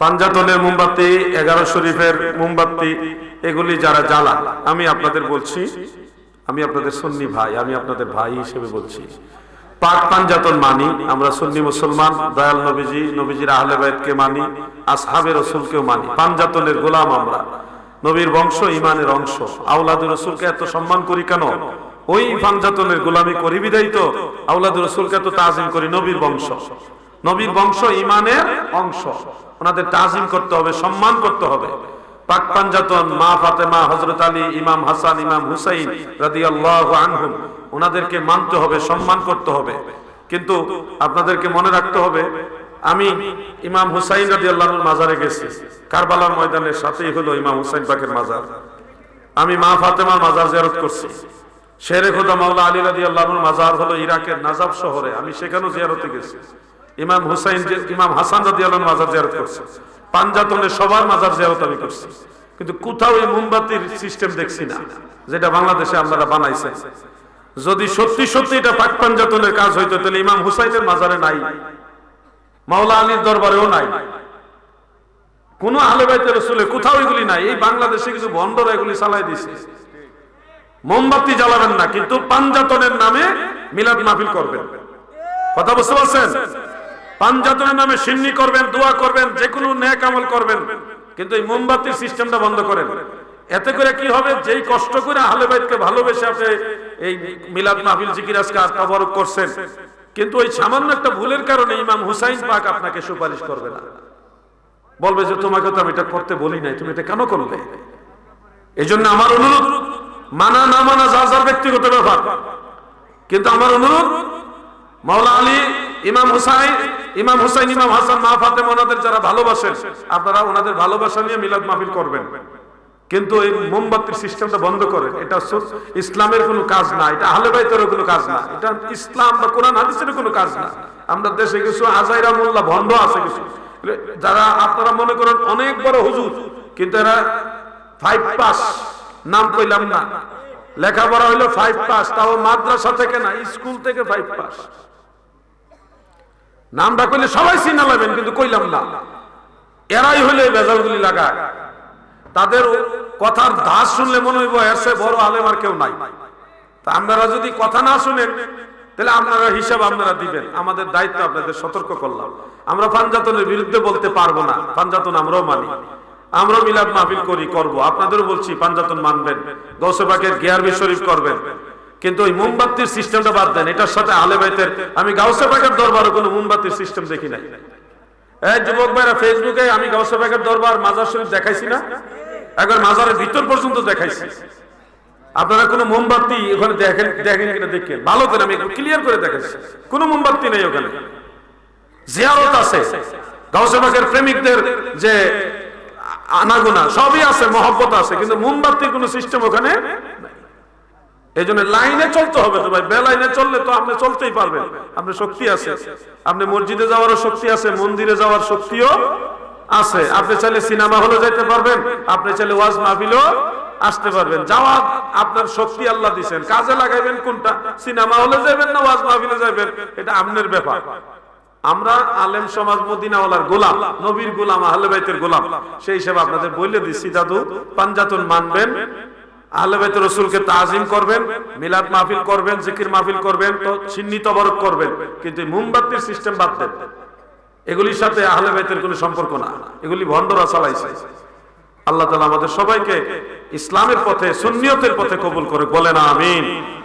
পাঞ্জাতনের মোমবাতি, এগারো শরীফের মোমবাতি, এগুলি যারা জ্বালান, আমি আপনাদের বলছি, আমি আপনাদের সুন্নি ভাই, আমি আপনাদের ভাই হিসেবে বলছি। পাক পাঞ্জাতন মানি, আমরা সুন্নি মুসলমান, দয়াল নবীজি, নবীজির আহলে বাইতকে মানি আসহাবের রসুলকেও মানি। পাঞ্জাতনের গোলাম আমরা, নবীর বংশ ইমানের অংশ। আউলাদুর রসুলকে এত সম্মান করি কেন? ওই পাঞ্জাতনের গোলামি করি বিদায় তো আউলাদুর রসুলকে এত তাজিম করি নবীর বংশ। নবীর বংশ ইমানের অংশ। ওনাদের তাজিম করতে হবে, সম্মান করতে হবে। পাক পাঞ্জাতন মা ফাতেমা হজরত আলী, ইমাম হাসান, ইমাম হুসাইন রাদিয়াল্লাহু আনহুম, ওনাদেরকে মানতে হবে, সম্মান করতে হবে। কিন্তু আপনাদেরকে মনে রাখতে হবে, আমি ইমাম হুসাইন মাজারে গেছি। কারবালার ময়দানের সাথেই হলো ইমাম হুসাইন পাকের মাজার। আমি মা ফাতেমার মাজার জিয়ারত করছি। শেরে খোদা মাওলা আলী রাদিয়াল্লাহুর মাজার হলো ইরাকের নাজাব শহরে, আমি সেখানেও জিয়ারতে গেছি। ইমাম হুসাইন যে- ইমাম হাসান রাদিয়াল্লাহুর মাজার জিয়ারত করছি। পাঞ্জাতনের সবার মাজার জিয়ারত আমি করছি। কিন্তু কোথাও এই মোমবাতির সিস্টেম দেখছি না, যেটা বাংলাদেশে আপনারা বানাইছেন যদি সত্যি সত্যি এটা পাক পাঞ্জাতনের কাজ হইতো, তাহলে ইমাম হুসাইনের মাজারে নাই। মাওলা আলীর দরবারেও নাই। কোন আহলেবাইতের রসুলে কোথাও এগুলি নাই। এই বাংলাদেশে কিছু ভণ্ডরা এগুলি চালাই দিছে মোমবাতি জ্বালাবেন না, কিন্তু পাঞ্জাতনের নামে মিলাদ মাহফিল করবেন। কথা বুঝতে পারছেন? পাঞ্জাতনের নামে সিন্নি করবেন, দোয়া করবেন যে কোনো ন্যাক আমল করবেন, কিন্তু এই মোমবাতির সিস্টেমটা বন্ধ করেন। এতে করে কি হবে? যেই কষ্ট করে আহলে বাইতকে ভালোবেসে আপনি এই মিলাদ মাহফিল জিকির আজকে তাবারক করছেন, কিন্তু ওই সামান্য একটা ভুলের কারণে ইমাম হুসাইন পাক আপনাকে সুপারিশ করবে না। বলবে যে তোমাকে তো আমি এটা করতে বলি নাই, তুমি এটা কেন করলে? এই জন্য আমার অনুরোধ, মানা না মানা যার যার ব্যক্তিগত ব্যাপার। কিন্তু আমার অনুরোধ, মাওলা আলী, ইমাম হুসাইন ইমাম হুসাইন, ইমাম হাসান, মা ফাতেমা ওনাদের যারা ভালোবাসেন, আপনারা ওনাদের ভালোবাসা নিয়ে মিলাদ মাহফিল করবেন। কিন্তু এই মোমবাতির সিস্টেমটা বন্ধ করেন। এটা ইসলামের কোনো কাজ না, এটা আহলে বাইতেরও কোনো কাজ না, এটা ইসলাম বা কোরআন হাদিসের কোনো কাজ না। আমরা দেশে কিছু আজাইরা মোল্লা ভণ্ড আছে কিছু। যারা আপনারা মনে করেন অনেক বড় হুজুর, কিন্তু এরা ফাইভ পাস নাম কইলাম না। লেখাপড়া হইল ফাইভ পাস তাও মাদ্রাসা থেকে না, স্কুল থেকে ফাইভ পাস নামটা কইলে সবাই চিনা লাগবেন কিন্তু কইলাম না। এরাই হলে বেজালগুলি লাগায়। তাদের কথার ধাস শুনলে মনে হইব এসে বড় আলেম আর কেউ নাই। তা আপনারা যদি কথা না শুনেন, তাহলে আপনারা হিসাব আপনারা দিবেন। আমাদের দায়িত্ব আপনাদের সতর্ক করলাম। আমরা পাঞ্জাতনের বিরুদ্ধে বলতে পারব না। পাঞ্জাতন আমরাও মানি। আমরা মিলাদ মাহফিল করি, করব। আপনাদেরও বলছি পাঞ্জাতন মানবেন। দশ গৌসেবাকের গিয়ারবি শরীফ করবেন। কিন্তু ওই মোমবাতির সিস্টেমটা বাদ দেন, এটার সাথে আলে বাইতের আমি গাউসেবাকের দরবারে কোনো মোমবাতির সিস্টেম দেখি নাই। এই যুবক ভাইরা, ফেসবুকে আমি গাউসেবাকের দরবার মাজার শরীফ দেখাইছি না? একবার মাজারের ভিতর পর্যন্ত দেখাইছি। আপনারা কোনো মোমবাতি ওখানে দেখেন দেখেন কিনা দেখেন। ভালো করে আমি ক্লিয়ার করে দেখাচ্ছি। কোনো মোমবাতি নেই ওখানে। জিয়ারত আছে। গাউসেবাগের প্রেমিকদের যে আনাগোনা, সবই আছে, মহব্বত আছে, কিন্তু মোমবাতির কোনো সিস্টেম ওখানে এই লাইনে চলতে হবে তো ভাই চললে তো আপনি চলতেই পারবেন। আপনার শক্তি আছে। আপনি মসজিদে যাওয়ারও শক্তি আছে, মন্দিরে যাওয়ার শক্তিও আছে। আপনি চাইলে সিনেমা হলে পারবেন, আপনি চাইলে ওয়াজ মাহফিলও আসতে পারবেন। আপনার শক্তি আল্লাহ দিছেন। কাজে লাগাইবেন কোনটা? সিনেমা হলে যাবেন না ওয়াজ মাহফিলে যাবেন এটা আপনার ব্যাপার। আমরা আলেম সমাজ মদিনাওয়ালার গোলাম, নবীর গোলাম, আহলে বাইতের গোলাম। সেই হিসাবে আপনাদের বলে দিচ্ছি দাদু পাঞ্জাতন মানবেন আহলে বাইতের রসুলকে তাজিম করবেন, মিলাদ মাহফিল করবেন, জিকির মাহফিল করবেন, তো চিহ্নিত বরক করবেন, কিন্তু মোমবাতির সিস্টেম বাদ দেন। এগুলির সাথে আহলে বেতের কোনো সম্পর্ক না। এগুলি ভণ্ডরা চালাইছে। আল্লাহ তালা আমাদের সবাইকে ইসলামের পথে, সুন্নিয়তের পথে কবুল করে বলেন আমিন।